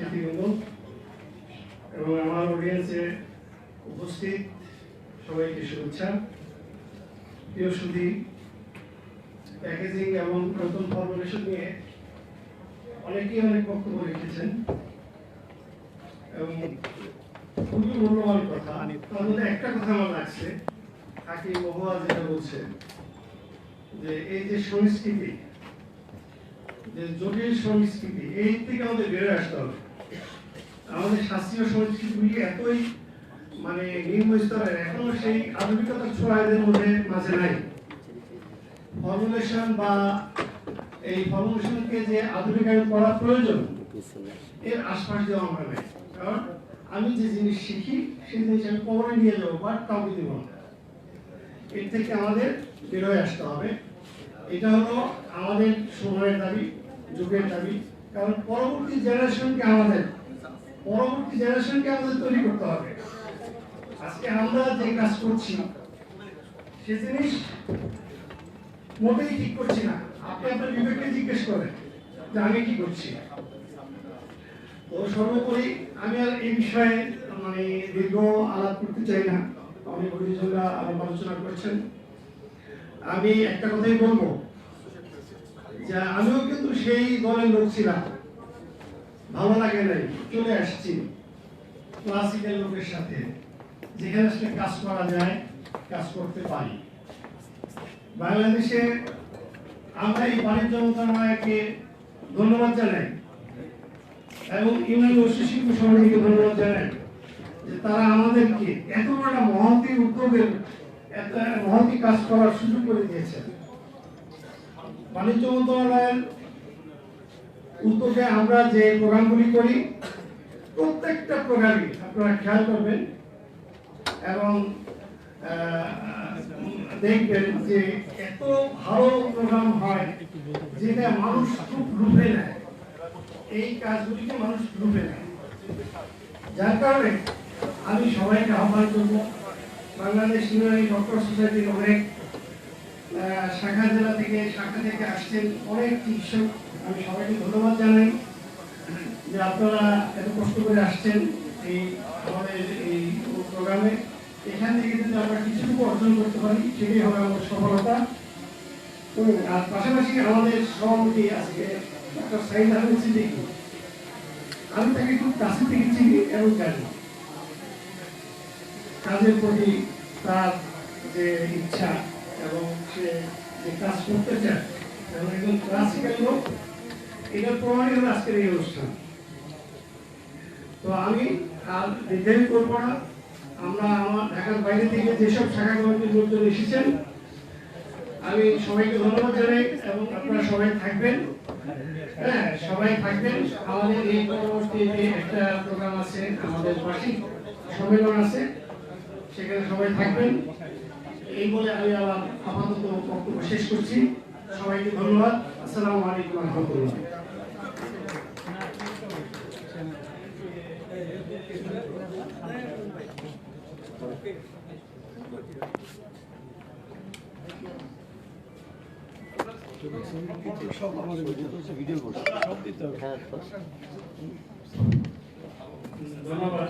অতিথিবৃন্দ এবং আমার অডিয়েন্সে উপস্থিত সবাইকে শুভেচ্ছা। প্রিয় সুধী প্যাকেজিং এবং নতুন ফর্মুলেশন নিয়ে অনেকেই অনেক বক্তব্য রেখেছেন এবং খুবই মূল্যবান কথা। তার মধ্যে একটা কথা আমার লাগছে, হাকিম মহুয়া যেটা বলছে যে এই যে সংস্কৃতি, যে জটিল সংস্কৃতি, এই থেকে আমাদের বেরোয় আসতে হবে। আমাদের শাস্ত্রীয় সংস্কৃতিগুলি এতই মানে নিম্ন স্তরের, এখনও সেই আধুনিকতার ছোঁয়া এদের মধ্যে মাঝে নাই। ফর্মুলেশন বা এই ফর্মুলেশনকে যে আধুনিকায়ন করা প্রয়োজন, এর আশপাশ দেওয়া আমরা নাই। কারণ আমি যে জিনিস শিখি, সেই জিনিস আমি কবরে নিয়ে যাব বা কাউকে দেবো এর থেকে আমাদের বেরোয় আসতে হবে। এটা হলো আমাদের সময়ের দাবি, যুগের দাবি। কারণ পরবর্তী জেনারেশনকে আমাদের পরবর্তী জেনারেশনকে আমাদের তৈরি করতে হবে। আজকে আমরা যে কাজ করছি, সে জিনিস মোটেই ঠিক করছি না। আপনি আপনার বিবেককে জিজ্ঞেস করেন যে আমি কি করছি। তো সর্বোপরি আমি আর এই বিষয়ে মানে দীর্ঘ আলাপ করতে চাই না। অনেক গুরুজনরা আলাপ আলোচনা করছেন। আমি একটা কথাই বলব, যে আমিও কিন্তু সেই দলের লোক ছিলাম। ভালো লাগে নাই, চলে আসছি। ক্লাসিক্যাল লোকের সাথে। যেখানে আসলে কাজ করা যায়, কাজ করতে পারি। বাংলাদেশে আমরা এই বাণিজ্য মন্ত্রণালয়কে ধন্যবাদ জানাই এবং ইউনিয়ন শিশু সমিতিকে ধন্যবাদ জানাই যে তারা আমাদেরকে এত বড় মহতি উদ্যোগের একটা মহতি কাজ করার সুযোগ করে দিয়েছে বাণিজ্য মন্ত্রণালয়ের উদ্যোগে আমরা যে প্রোগ্রামগুলি করি, প্রত্যেকটা প্রোগ্রামই আপনারা খেয়াল করবেন এবং দেখবেন যে এত ভালো প্রোগ্রাম হয় যেটা মানুষ খুব রূপে নেয়। এই কাজগুলিকে মানুষ রূপে নেয়। যার কারণে আমি সবাইকে আহ্বান করব, বাংলাদেশ ইউনানি ডক্টর সোসাইটির অনেক শাখা জেলা থেকে, শাখা থেকে আসছেন অনেক চিকিৎসক আমি সবাইকে ধন্যবাদ জানাই যে আপনারা এত কষ্ট করে আসছেন এই আমাদের এই প্রোগ্রামে। এখান থেকে যদি আমরা কিছুটুকু অর্জন করতে পারি, সেটাই হবে আমাদের সফলতা। আর পাশাপাশি আমাদের সভাপতি আজকে ডক্টর সাইদ আহমেদ সিদ্দিকী। আমি তাকে খুব কাছে থেকে চিনি এবং জানি। কাজের প্রতি তার যে ইচ্ছা এবং সে কাজ করতে চায়, এবং একজন ক্লাসিক্যাল লোক, এটার প্রমাণই হলো আজকের এই অনুষ্ঠান। তো আমি আর দীর্ঘায়ু করব না। আমরা আমার ঢাকার বাইরে থেকে যেসব শাখা কমিটির লোকজন এসেছেন, আমি সবাইকে ধন্যবাদ জানাই এবং আপনারা সবাই থাকবেন। হ্যাঁ সবাই থাকবেন। আমাদের এই পরবর্তী একটা প্রোগ্রাম আছে, আমাদের বার্ষিক সম্মেলন আছে, সেখানে সবাই থাকবেন। এই বলে আমি আমার আপাতত বক্তব্য শেষ করছি। সবাইকে ধন্যবাদ। আসসালামু আলাইকুম রহমতুল্লাহ। সব আমাদের ভিডিও করছে ভিডিও করছে সব দিতে হবে ধন্যবাদ।